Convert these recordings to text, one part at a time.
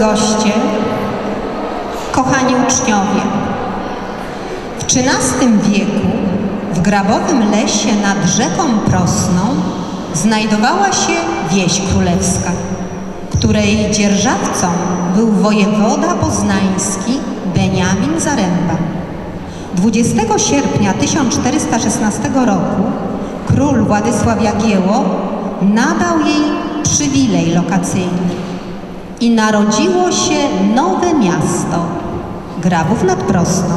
Goście, kochani uczniowie, w XIII wieku w grabowym lesie nad rzeką Prosną znajdowała się wieś królewska, której dzierżawcą był wojewoda poznański Beniamin Zaręba. 20 sierpnia 1416 roku król Władysław Jagiełło nadał jej przywilej lokacyjny i narodziło się nowe miasto Grabów nad Prosną.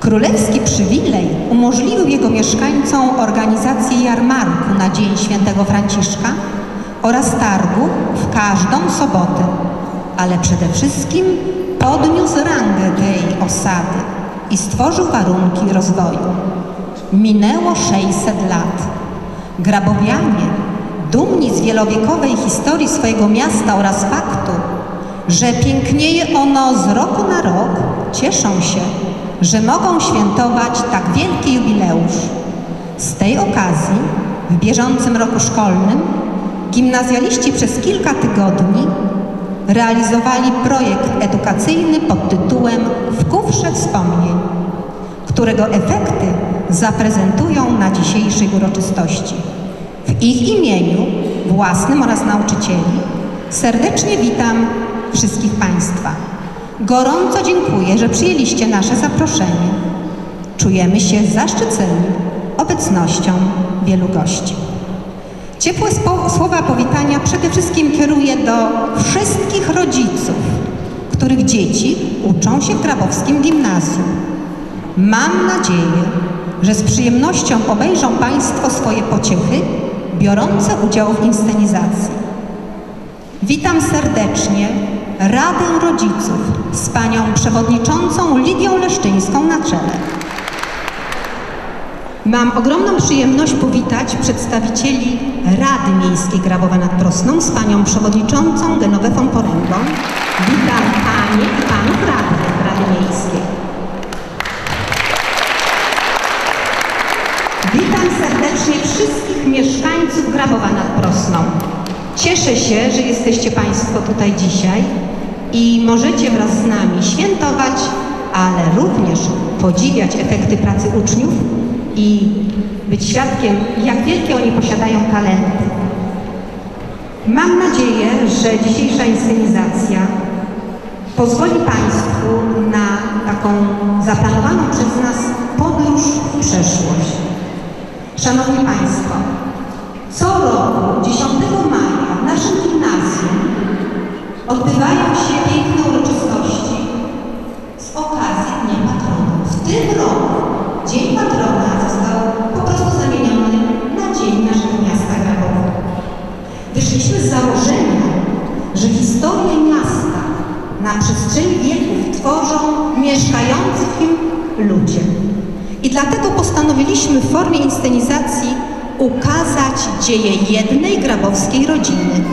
Królewski przywilej umożliwił jego mieszkańcom organizację jarmarku na Dzień Świętego Franciszka oraz targu w każdą sobotę, ale przede wszystkim podniósł rangę tej osady i stworzył warunki rozwoju. Minęło 600 lat. Grabowianie, dumni z wielowiekowej historii swojego miasta oraz faktu, że pięknieje ono z roku na rok, cieszą się, że mogą świętować tak wielki jubileusz. Z tej okazji w bieżącym roku szkolnym gimnazjaliści przez kilka tygodni realizowali projekt edukacyjny pod tytułem W kufrze wspomnień, którego efekty zaprezentują na dzisiejszej uroczystości. W ich imieniu, własnym oraz nauczycieli, serdecznie witam wszystkich Państwa. Gorąco dziękuję, że przyjęliście nasze zaproszenie. Czujemy się zaszczyceni obecnością wielu gości. Ciepłe słowa powitania przede wszystkim kieruję do wszystkich rodziców, których dzieci uczą się w Grabowskim Gimnazjum. Mam nadzieję, że z przyjemnością obejrzą Państwo swoje pociechy, biorące udział w inscenizacji. Witam serdecznie Radę Rodziców z panią przewodniczącą Lidią Leszczyńską na czele. Mam ogromną przyjemność powitać przedstawicieli Rady Miejskiej Grabowa nad Prosną z panią przewodniczącą Genowefą Poręgą. Witam panie i panów radnych Rady Miejskiej. Mieszkańców Grabowa nad Prosną. Cieszę się, że jesteście Państwo tutaj dzisiaj i możecie wraz z nami świętować, ale również podziwiać efekty pracy uczniów i być świadkiem, jak wielkie oni posiadają talenty. Mam nadzieję, że dzisiejsza inscenizacja pozwoli Państwu na taką zaplanowaną przez nas podróż w przeszłość. Szanowni Państwo, co roku 10 maja w naszym gimnazjum odbywają się piękne uroczystości z okazji Dnia Patrona. W tym roku Dzień Patrona został po prostu zamieniony na Dzień naszego miasta Grabowa. Wyszliśmy z założenia, że historię miasta na przestrzeni wieków tworzą mieszkający w nim ludzie. I dlatego postanowiliśmy w formie inscenizacji ukazać dzieje jednej grabowskiej rodziny.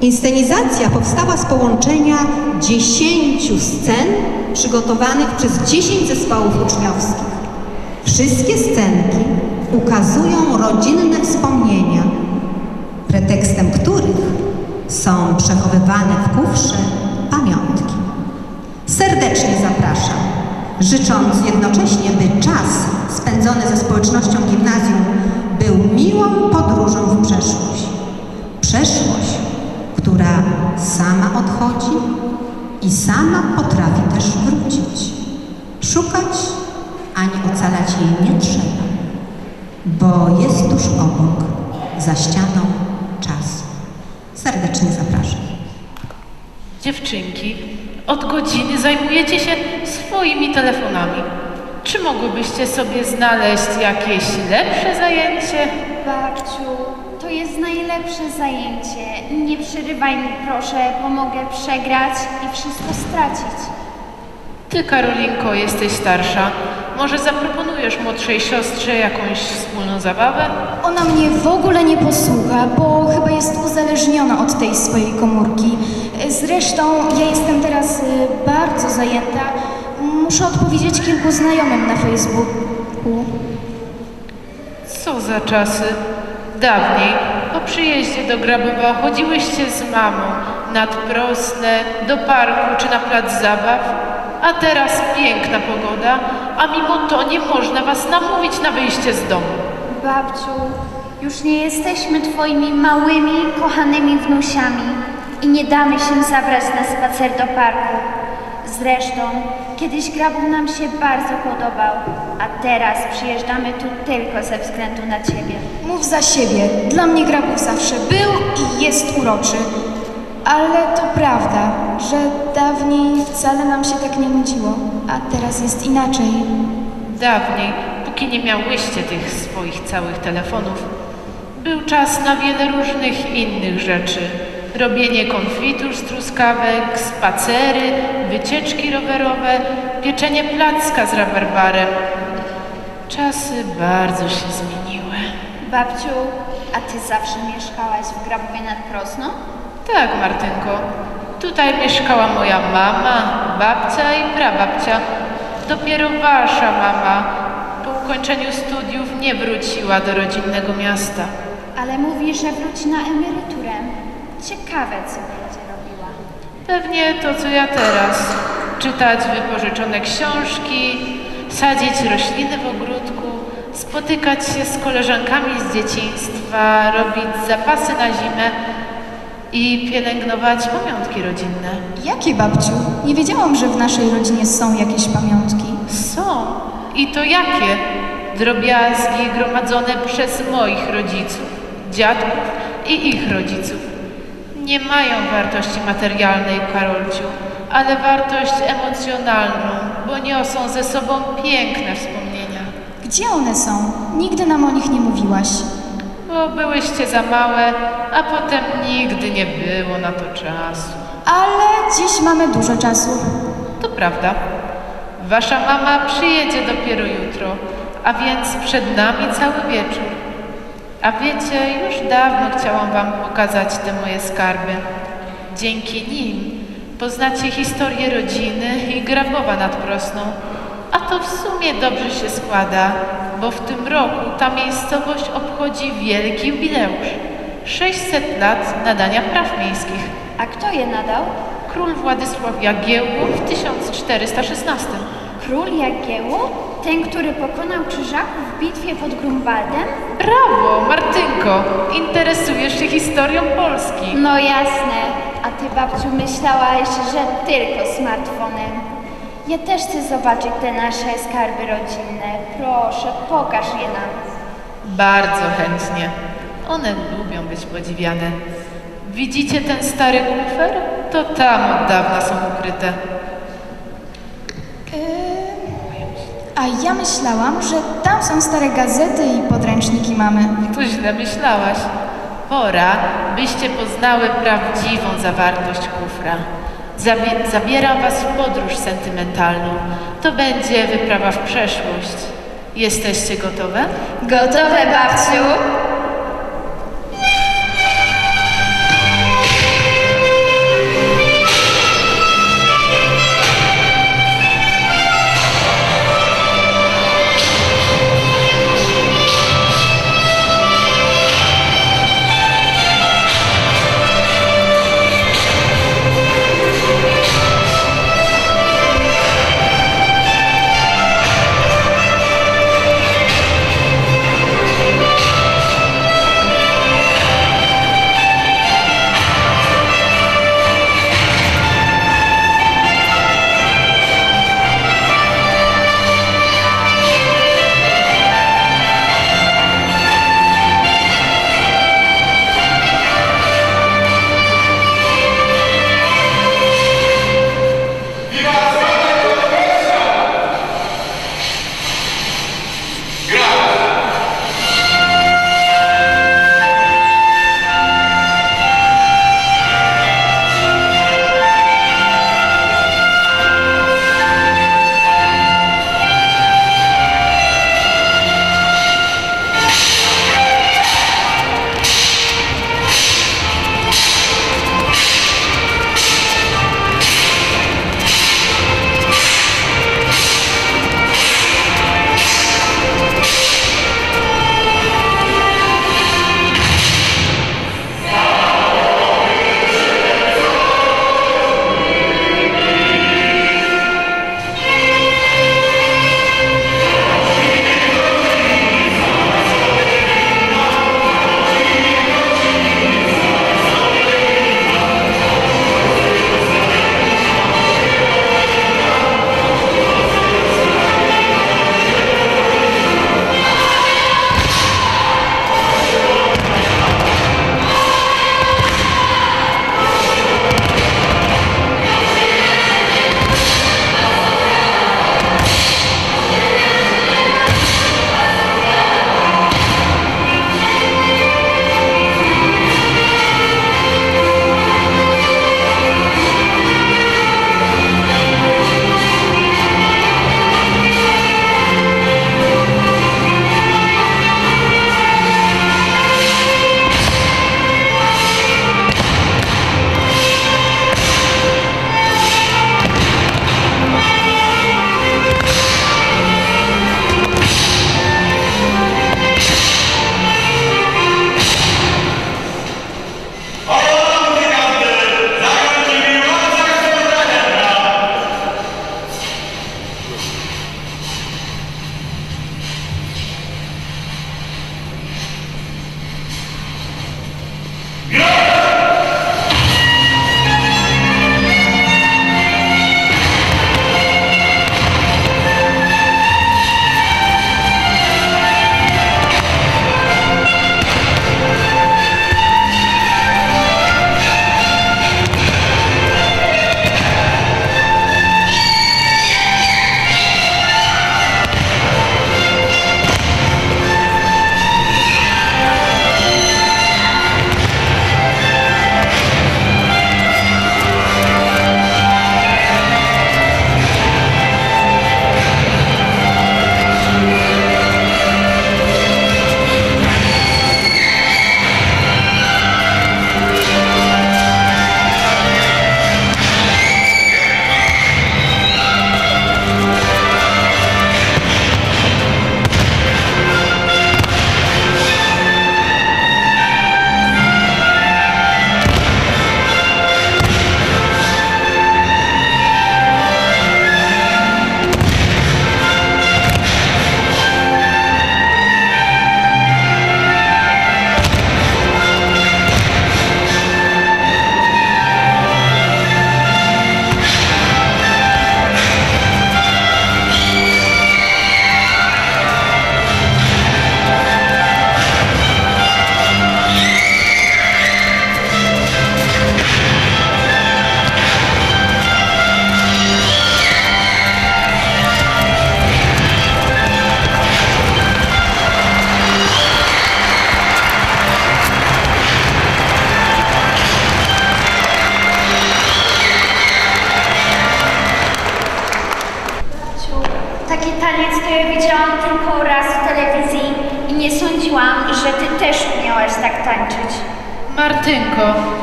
Inscenizacja powstała z połączenia 10 scen przygotowanych przez 10 zespołów uczniowskich. Wszystkie scenki ukazują rodzinne wspomnienia, pretekstem których są przechowywane w kufrze pamiątki. Serdecznie zapraszam, życząc jednocześnie, by czas spędzony ze społecznością gimnazjum miłą podróżą w przeszłość. Przeszłość, która sama odchodzi i sama potrafi też wrócić. Szukać ani ocalać jej nie trzeba, bo jest tuż obok, za ścianą czasu. Serdecznie zapraszam. Dziewczynki, od godziny zajmujecie się swoimi telefonami. Czy mogłybyście sobie znaleźć jakieś lepsze zajęcie? Babciu, to jest najlepsze zajęcie. Nie przerywaj mi proszę, bo mogę przegrać i wszystko stracić. Ty, Karolinko, jesteś starsza. Może zaproponujesz młodszej siostrze jakąś wspólną zabawę? Ona mnie w ogóle nie posłucha, bo chyba jest uzależniona od tej swojej komórki. Zresztą ja jestem teraz y, bardzo zajęta. Muszę odpowiedzieć kilku znajomym na Facebooku. Co za czasy? Dawniej po przyjeździe do Grabowa chodziłyście z mamą nad Prosnę, do parku czy na plac zabaw, a teraz piękna pogoda, a mimo to nie można was namówić na wyjście z domu. Babciu, już nie jesteśmy twoimi małymi, kochanymi wnusiami i nie damy się zabrać na spacer do parku. Zresztą, kiedyś Grabów nam się bardzo podobał, a teraz przyjeżdżamy tu tylko ze względu na ciebie. Mów za siebie. Dla mnie Grabów zawsze był i jest uroczy. Ale to prawda, że dawniej wcale nam się tak nie nudziło, a teraz jest inaczej. Dawniej, póki nie miałyście tych swoich całych telefonów, był czas na wiele różnych innych rzeczy. Robienie konfitur z truskawek, spacery, wycieczki rowerowe, pieczenie placka z rabarbarem. Czasy bardzo się zmieniły. Babciu, a ty zawsze mieszkałaś w Grabowie nad Prosną? Tak, Martynko. Tutaj mieszkała moja mama, babcia i prababcia. Dopiero wasza mama po ukończeniu studiów nie wróciła do rodzinnego miasta. Ale mówi, że wróci na emeryturę. Ciekawe, co będzie robiła. Pewnie to, co ja teraz. Czytać wypożyczone książki, sadzić rośliny w ogródku, spotykać się z koleżankami z dzieciństwa, robić zapasy na zimę i pielęgnować pamiątki rodzinne. Jakie babciu? Nie wiedziałam, że w naszej rodzinie są jakieś pamiątki. Są. I to jakie? Drobiazgi gromadzone przez moich rodziców, dziadków i ich rodziców. Nie mają wartości materialnej, Karolciu, ale wartość emocjonalną, bo niosą ze sobą piękne wspomnienia. Gdzie one są? Nigdy nam o nich nie mówiłaś. Bo byłyście za małe, a potem nigdy nie było na to czasu. Ale dziś mamy dużo czasu. To prawda. Wasza mama przyjedzie dopiero jutro, a więc przed nami cały wieczór. A wiecie, już dawno chciałam wam pokazać te moje skarby. Dzięki nim poznacie historię rodziny i Grabowa nad Prosną. A to w sumie dobrze się składa, bo w tym roku ta miejscowość obchodzi wielki jubileusz. 600 lat nadania praw miejskich. A kto je nadał? Król Władysław Jagiełło w 1416. Król Jagiełło? Ten, który pokonał Krzyżaków w bitwie pod Grunwaldem? Brawo, Martynko! Interesujesz się historią Polski. No jasne. A ty, babciu, myślałaś, że tylko smartfonem. Ja też chcę zobaczyć te nasze skarby rodzinne. Proszę, pokaż je nam. Bardzo chętnie. One lubią być podziwiane. Widzicie ten stary kufer? To tam od dawna są ukryte. Yy, a ja myślałam, że tam są stare gazety i podręczniki mamy. To źle myślałaś. Pora, byście poznały prawdziwą zawartość kufra. Zabie- zabieram was w podróż sentymentalną. To będzie wyprawa w przeszłość. Jesteście gotowe? Gotowe, babciu?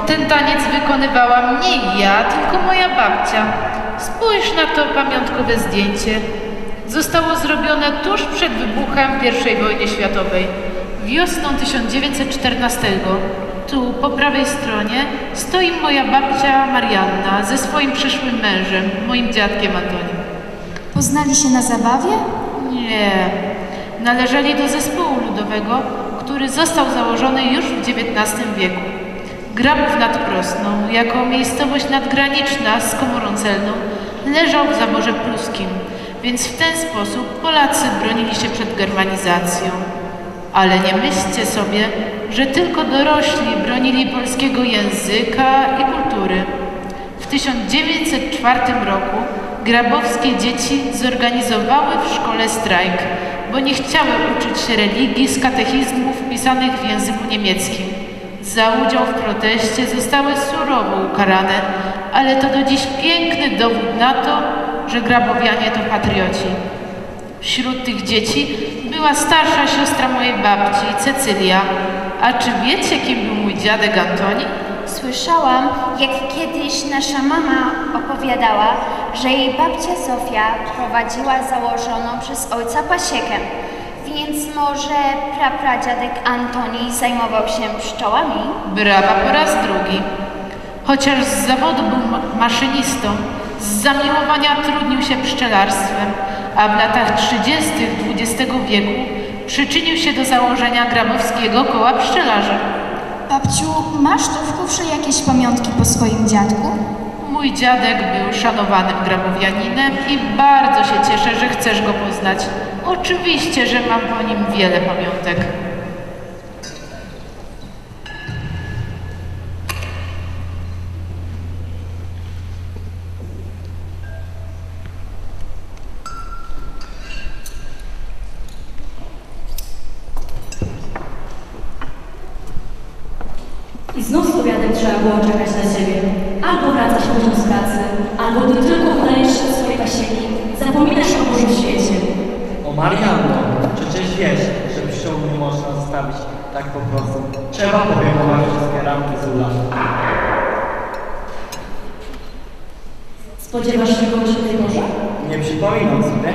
Ten taniec wykonywałam nie ja, tylko moja babcia. Spójrz na to pamiątkowe zdjęcie. Zostało zrobione tuż przed wybuchem I wojny światowej, wiosną 1914. Tu, po prawej stronie, stoi moja babcia Marianna ze swoim przyszłym mężem, moim dziadkiem Antonim. Poznali się na zabawie? Nie. Należeli do zespołu ludowego, który został założony już w XIX wieku. Grabów nad Prosną, jako miejscowość nadgraniczna z komorą celną, leżał w zaborze pruskim, więc w ten sposób Polacy bronili się przed germanizacją. Ale nie myślcie sobie, że tylko dorośli bronili polskiego języka i kultury. W 1904 roku grabowskie dzieci zorganizowały w szkole strajk, bo nie chciały uczyć się religii z katechizmów pisanych w języku niemieckim. Za udział w proteście zostały surowo ukarane, ale to do dziś piękny dowód na to, że grabowianie to patrioci. Wśród tych dzieci była starsza siostra mojej babci, Cecylia. A czy wiecie, kim był mój dziadek Antoni? Słyszałam, jak kiedyś nasza mama opowiadała, że jej babcia Zofia prowadziła założoną przez ojca pasiekę. Więc może prapradziadek Antoni zajmował się pszczołami? Brawa po raz drugi. Chociaż z zawodu był ma- maszynistą, z zamiłowania trudnił się pszczelarstwem, a w latach 30. XX wieku przyczynił się do założenia grabowskiego koła pszczelarzy. Babciu, masz tu w kufrze jakieś pamiątki po swoim dziadku? Mój dziadek był szanowanym grabowianinem i bardzo się cieszę, że chcesz go poznać. Oczywiście, że mam po nim wiele pamiątek. I znów z powiadem trzeba było czekać na ciebie. Albo wracasz późno z pracy, albo gdy tylko udajesz się do swojej pasieki, zapominasz o Bożym świecie. O Marianno, przecież wiesz, że pszczół nie można zostawić tak po prostu. Trzeba podejmować wszystkie ramki z ula. O tej porze? Nie przypominam sobie.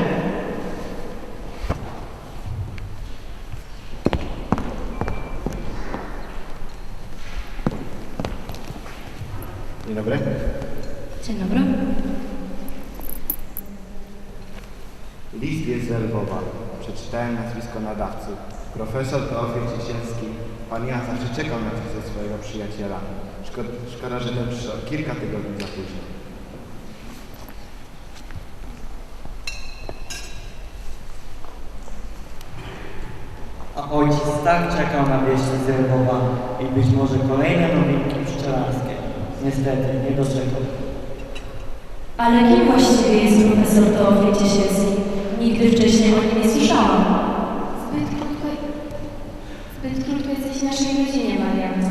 Dzień dobry. Dzień dobry. List jest z Lwowa. Przeczytałem nazwisko nadawcy. Profesor Teofil Ciesielski. Pan ja zawsze czekał na coś ze swojego przyjaciela. Szkoda, szkoda że ten przyszedł kilka tygodni za późno. A ojciec tak czekał na wieści z i być może kolejne nowinki pszczelarskie. Niestety, nie doczekał. Ale kim właściwie jest profesor Teofil Ciesielski? Nigdy wcześniej o nim nie słyszałam. Zbyt krótko, zbyt krótko jesteś w naszej rodzinie, Marianna.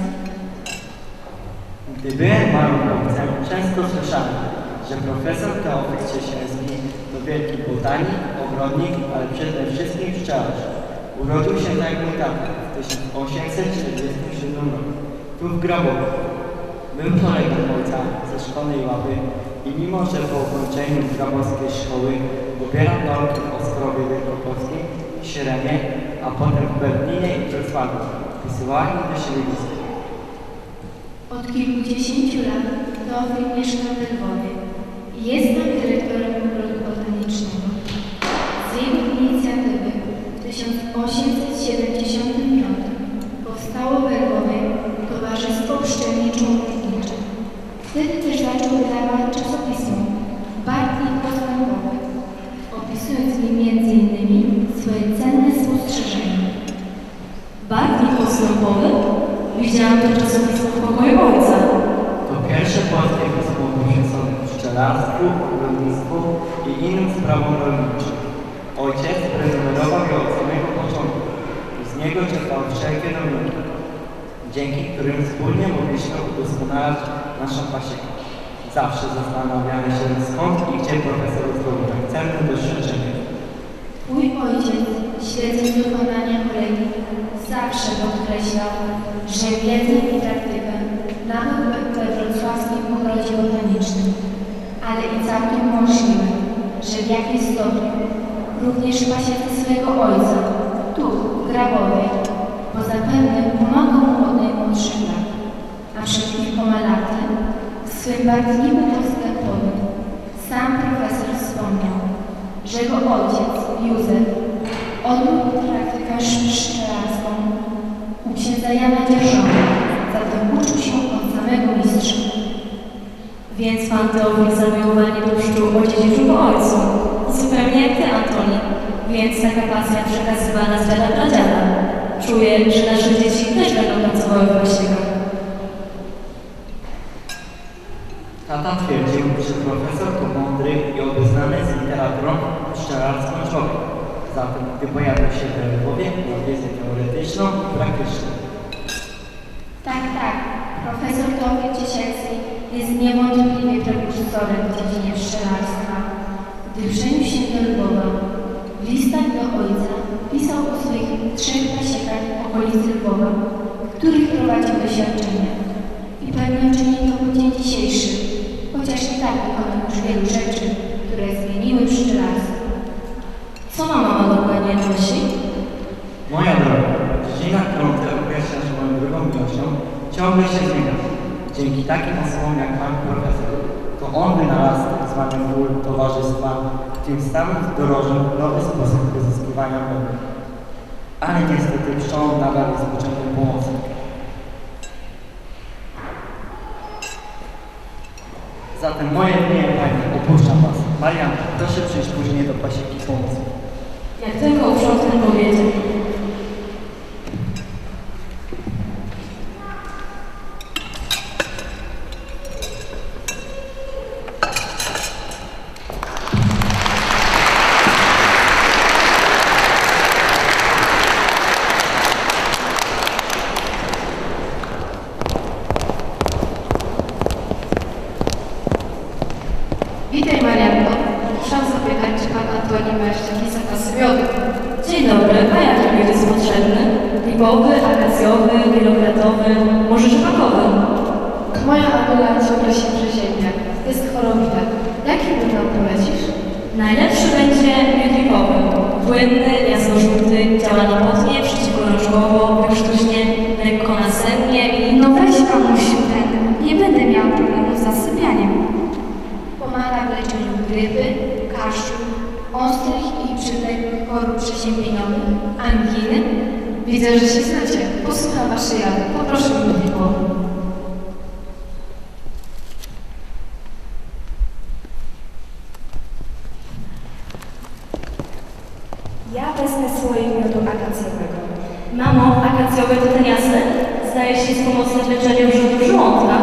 Gdy byłem małym chłopcem, często słyszałem, że profesor Teofil Ciesielski to wielki botanik, ogrodnik, ale przede wszystkim pszczelarz. Urodził się tak jak mój tata w 1847 roku, tu w Grabowie. Był kolegą ojca ze szkolnej ławy i mimo, że po ukończeniu grabowskiej szkoły pobierał nauki o skrowie wielkopolskim w Śremie, a potem w Berlinie i Wrocławiu, wysyłali do siebie listy. Od kilkudziesięciu lat Teofil mieszka w Lwowie i jest tam dyrektorem udoskonalać naszą pasiekę. Zawsze zastanawiamy się skąd i gdzie profesor zdobył cenne doświadczenie. Mój ojciec, śledząc wykonania kolegi, zawsze podkreślał, że wiedzę i praktykę nabył we wrocławskim ogrodzie botanicznym, ale i całkiem możliwe, że w jakimś stopniu również w pasiece swojego ojca, tu, w Grabowej, bo zapewne pomagał mu od najmłodszych lat, a przed kilkoma laty w swym barwniku postępowym sam profesor wspomniał, że jego ojciec, Józef, odbył praktykę pszczelarską u księdza Jana Dzierżona, zatem uczył się od samego mistrza. Więc pan Teofil zamiłowanie do pszczół odziedziczył po ojcu. Zupełnie jak ty, Antoni. Więc taka pasja przekazywana z dziada pradziada. Czuję, że nasze dzieci też będą pracowały w Tata twierdził, że profesor to mądry i obeznany z literaturą pszczelarską człowiek. Zatem, gdy pojawił się w Lwowie, miał wiedzę teoretyczną i praktyczną. Tak, tak. Profesor Teofil Ciesielski jest niewątpliwie prekursorem w dziedzinie pszczelarstwa. Gdy przeniósł się do Lwowa, w listach do ojca pisał o swoich trzech pasiekach w okolicy Lwowa, w których prowadził doświadczenia. I pewnie czyni to po dzień dzisiejszy, tak wykonał wielu rzeczy, które zmieniły pszczelarstwo. Co mama ma dokładnie nosi? Moja droga, dziedzina, którą ty określasz moją drugą miłością, ciągle się zmienia. Dzięki takim osobom jak pan profesor, to on wynalazł tak zwany wór towarzystwa, w tym samym wdrożył nowy sposób pozyskiwania wody. Ale niestety pszczołom nadal jest potrzebny pomocnik. Zatem moje dnie, panie, opuszczam was. Marian, proszę przyjść później do pasieki pomóc. Jak tylko uprzątnę powiedzie. Witaj Marianno. Muszę zapytać, czy pan Antoni ma jeszcze jakieś zapasy miodu? Dzień dobry, a jaki miód jest potrzebny? Lipowy, akacjowy, wielokratowy, może rzepakowy? Moja Adela ciągle się przeziębia. Jest chorowita. Jaki by nam polecisz? Najlepszy będzie miód lipowy. Płynny, jasno-żółty, działa napotnie, przeciwgorączkowo, wykrztuśnie, lekko nasennie i... No weź mamusiu ten, nie będę miał problemu z zasypianiem. Pomaga w leczeniu grypy, kaszlu, ostrych i przewlekłych chorób przeziębieniowych, anginy. Widzę, że się znacie. Posłucham waszej rady. Poproszę mnie lipowy. Ja wezmę swoje miodu akacjowego. Mamo, akacjowy to ten jasny? Zdaje się jest pomocny w leczeniu wrzodu żołądka.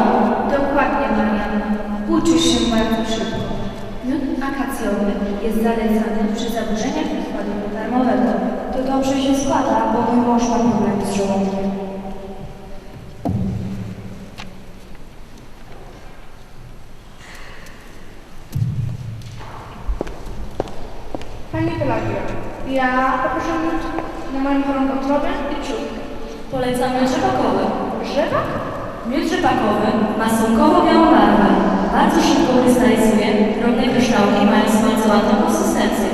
Dokładnie, Marianna. Uczysz się bardzo szybko. Miód akacjowy jest zalecany przy zaburzeniach układu pokarmowego. To dobrze się składa, bo mój mąż ma problemy z żołądkiem. Pani Pelagio, ja poproszę na moją chorą kontrolę i czubkę. Polecam miód rzepakowy. Rzepak? Miód rzepakowy ma słonkowo-białą barwę. Bardzo szybko krystalizuje, drobne kryształki mają smalcowatą konsystencję.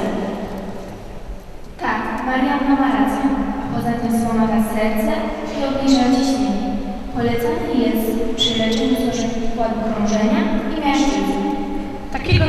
Tak, Marianna ma rację. Poza tym wspomaga serce i obniża ciśnienie. Polecany jest przy leczeniu złożeń układu krążenia i miażdżycy. Takiego